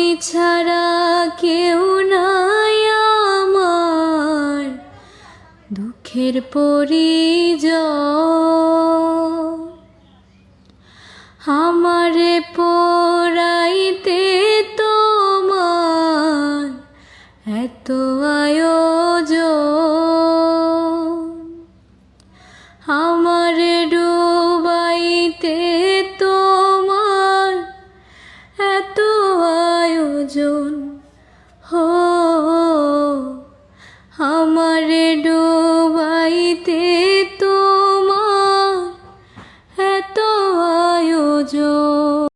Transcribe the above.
আমি ছাড়া কেউ নাই আমার দুঃখের পরিজন আমারে পড়াইতে তোমার এত আয়োজন। আমারে ডুবাইতে আমারে